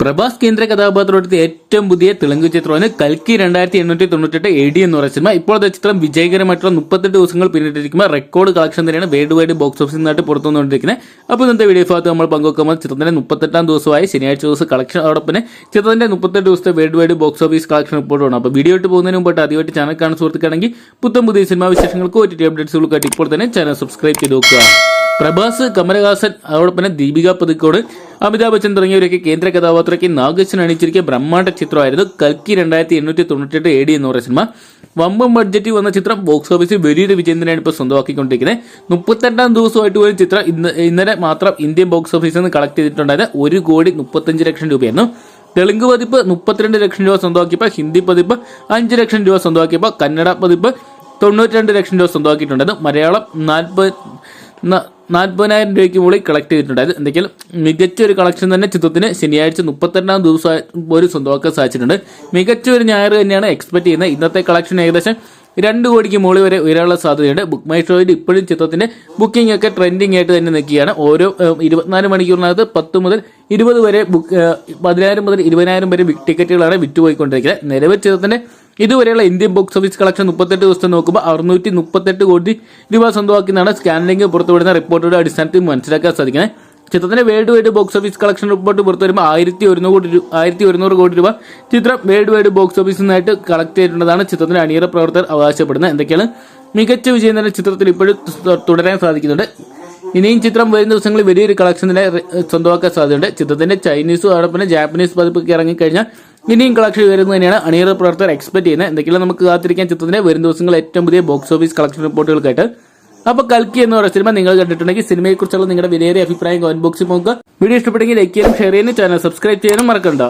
പ്രഭാസ് കേന്ദ്ര കഥാപാത്രത്തിൽ ഏറ്റവും പുതിയ തെലുങ്ക് ചിത്രമാണ് കൽക്കി രണ്ടായിരത്തി എണ്ണൂറ്റി തൊണ്ണൂറ്റെട്ട് എ ഡി എന്ന് പറയുന്ന സിനിമ. ഇപ്പോഴത്തെ ചിത്രം വിജയകരമായിട്ടുള്ള മുപ്പത്തെട്ട് ദിവസങ്ങൾ പിന്നിട്ടിരിക്കുമ്പോൾ റെക്കോർഡ് കളക്ഷൻ തന്നെയാണ് വേൾഡ് വൈഡ് ബോക്സ് ഓഫീസിൽ നിന്നായിട്ട് പുറത്തു വന്നുകൊണ്ടിരിക്കുന്നത് അപ്പോൾ ഇന്നത്തെ വീഡിയോ ഭാഗത്ത് നമ്മൾ പങ്കുവെക്കുമ്പോൾ ചിത്രത്തിന്റെ മുപ്പത്തെട്ടാം ദിവസമായി ശനിയാഴ്ച ദിവസം കളക്ഷൻ അതോടൊപ്പം ചിത്രത്തിന്റെ മുപ്പത്തെട്ട് ദിവസത്തെ world wide box office collection റിപ്പോർട്ടാണ് അപ്പോൾ വീഡിയോ ഇട്ട് പോകുന്നതിന് മുമ്പായിട്ട് ആദ്യമായിട്ട് ചാനൽ കാണുന്ന സുഹൃത്തുക്കാണെങ്കിൽ പുത്തം പുതിയ സിനിമാ വിശേഷങ്ങൾക്ക് ഒ ടി ടി അപ്ഡേറ്റ്സുകൾക്കായിട്ട് ഇപ്പോൾ തന്നെ ചാനൽ സബ്സ്ക്രൈബ് ചെയ്ത് നോക്കുക പ്രഭാസ് കമലഹാസൻ അതോടൊപ്പം തന്നെ ദീപിക പതുക്കോട് അമിതാഭ് ബച്ചൻ തുടങ്ങിയവരൊക്കെ കേന്ദ്ര കഥാപാത്രയ്ക്ക് നാഗേശൻ അണിച്ചിരിക്കിയ ബ്രഹ്മാണ്ഡ ചിത്രമായിരുന്നു കൽക്കി രണ്ടായിരത്തി എണ്ണൂറ്റി തൊണ്ണൂറ്റെട്ട് എ ഡി എന്ന് പറയുന്ന സിനിമ. വമ്പൻ ബഡ്ജറ്റിൽ വന്ന ചിത്രം ബോക്സ് ഓഫീസിൽ വലിയൊരു വിജയം തന്നെയാണ് ഇപ്പോൾ സ്വന്തമാക്കിക്കൊണ്ടിരിക്കുന്നത്. മുപ്പത്തെട്ടാം ദിവസമായിട്ട് പോലും ചിത്രം ഇന്ന് ഇന്നലെ മാത്രം ഇന്ത്യൻ ബോക്സ് ഓഫീസിൽ നിന്ന് കളക്ട് ചെയ്തിട്ടുണ്ടായത് ഒരു കോടി മുപ്പത്തഞ്ച് ലക്ഷം രൂപയായിരുന്നു. തെലുങ്ക് പതിപ്പ് മുപ്പത്തിരണ്ട് ലക്ഷം രൂപ സ്വന്തമാക്കിയപ്പോൾ ഹിന്ദി പതിപ്പ് അഞ്ച് ലക്ഷം രൂപ സ്വന്തമാക്കിയപ്പോൾ കന്നഡ പതിപ്പ് തൊണ്ണൂറ്റി രണ്ട് ലക്ഷം രൂപ സ്വന്തമാക്കിയിട്ടുണ്ടായിരുന്നു. മലയാളം നാൽപ്പത് നാൽപ്പതിനായിരം രൂപയ്ക്ക് മുകളിൽ കളക്ട് ചെയ്തിട്ടുണ്ടായത് എന്തെങ്കിലും മികച്ച ഒരു കളക്ഷൻ തന്നെ ചിത്രത്തിന് ശനിയാഴ്ച മുപ്പത്തെട്ടാം ദിവസം പോലും സ്വന്തമാക്കാൻ സാധിച്ചിട്ടുണ്ട്. മികച്ച ഒരു ഞായർ തന്നെയാണ് എക്സ്പെക്ട് ചെയ്യുന്നത്. ഇന്നത്തെ കളക്ഷൻ ഏകദേശം രണ്ട് കോടിക്ക് മുകളിൽ വരെ ഉയരാനുള്ള സാധ്യതയുണ്ട്. ബുക്ക് മൈ ഷോയിൽ ഇപ്പോഴും ചിത്രത്തിന്റെ ബുക്കിംഗ് ഒക്കെ ട്രെൻഡിങ് ആയിട്ട് തന്നെ നിൽക്കുകയാണ്. ഓരോ ഇരുപത്തിനാല് മണിക്കൂറിനകത്ത് പത്ത് മുതൽ ഇരുപത് വരെ ബുക്ക് പതിനായിരം മുതൽ ഇരുപതിനായിരം വരെ ടിക്കറ്റുകളാണ് വിറ്റുപോയിക്കൊണ്ടിരിക്കുന്നത്. നിലവിൽ ചിത്രത്തിന്റെ ഇതുവരെയുള്ള ഇന്ത്യൻ ബോക്സ് ഓഫീസ് കളക്ഷൻ മുപ്പത്തെട്ട് ദിവസത്തെ നോക്കുമ്പോൾ അറുന്നൂറ്റി മുപ്പത്തെട്ട് കോടി രൂപ സ്വന്തമാക്കിയെന്നാണ് സ്കാനിംഗ് പുറത്തുവിടുന്ന റിപ്പോർട്ടുകളുടെ അടിസ്ഥാനത്തിൽ മനസ്സിലാക്കാൻ സാധിക്കുന്നത്. ചിത്രത്തിന്റെ world wide box office collection report പുറത്തു വരുമ്പോൾ ആയിരത്തി ഒരുന്നൂറ് കോടി ആയിരത്തി ഒരുന്നൂറ് കോടി രൂപ ചിത്രം വേൾഡ് വൈഡ് ബോക്സ് ഓഫീസിൽ നിന്നായിട്ട് കളക്ട് ചെയ്തിട്ടുള്ളതാണ് ചിത്രത്തിന്റെ അണിയറ പ്രവർത്തകർ അവകാശപ്പെടുന്നത്. എന്തൊക്കെയാണ്? മികച്ച വിജയം തന്നെ ചിത്രത്തിൽ ഇപ്പോഴും തുടരാൻ സാധിക്കുന്നുണ്ട്. ഇനിയും ചിത്രം വരും ദിവസങ്ങളിൽ വലിയൊരു കളക്ഷൻ തന്നെ സ്വന്തമാക്കാൻ സാധ്യതയുണ്ട്. ചിത്രത്തിന്റെ ചൈനീസും അതോടൊപ്പം ജാപ്പനീസ് പതിപ്പൊക്കെ ഇറങ്ങിക്കഴിഞ്ഞാൽ ഇനിയും കളക്ഷൻ വരുന്നത് തന്നെയാണ് അണിയറ പ്രവർത്തകർ എക്സ്പെക്ട് ചെയ്യുന്നത്. എന്തൊക്കെയാണ് നമുക്ക് കാത്തിരിക്കാൻ ചിത്രത്തിന്റെ വരും ദിവസങ്ങളിൽ ഏറ്റവും പുതിയ ബോക്സ് ഓഫീസ് കളക്ഷൻ റിപ്പോർട്ടുകൾക്കായിട്ട് അപ്പൊ കൽക്കി എന്ന് പറയുന്ന സിനിമ നിങ്ങൾ കണ്ടിട്ടുണ്ടെങ്കിൽ സിനിമയെ കുറിച്ചുള്ള നിങ്ങളുടെ വിലയേറിയ അഭിപ്രായം കമന്റ് ബോക്സിൽ നോക്കുക. വീഡിയോ ഇഷ്ടപ്പെട്ടെങ്കിൽ ലൈക്ക് ചെയ്യാനും ഷെയർ ചെയ്യാനും ചാനൽ സബ്സ്ക്രൈബ് ചെയ്യാനും മറക്കണ്ട.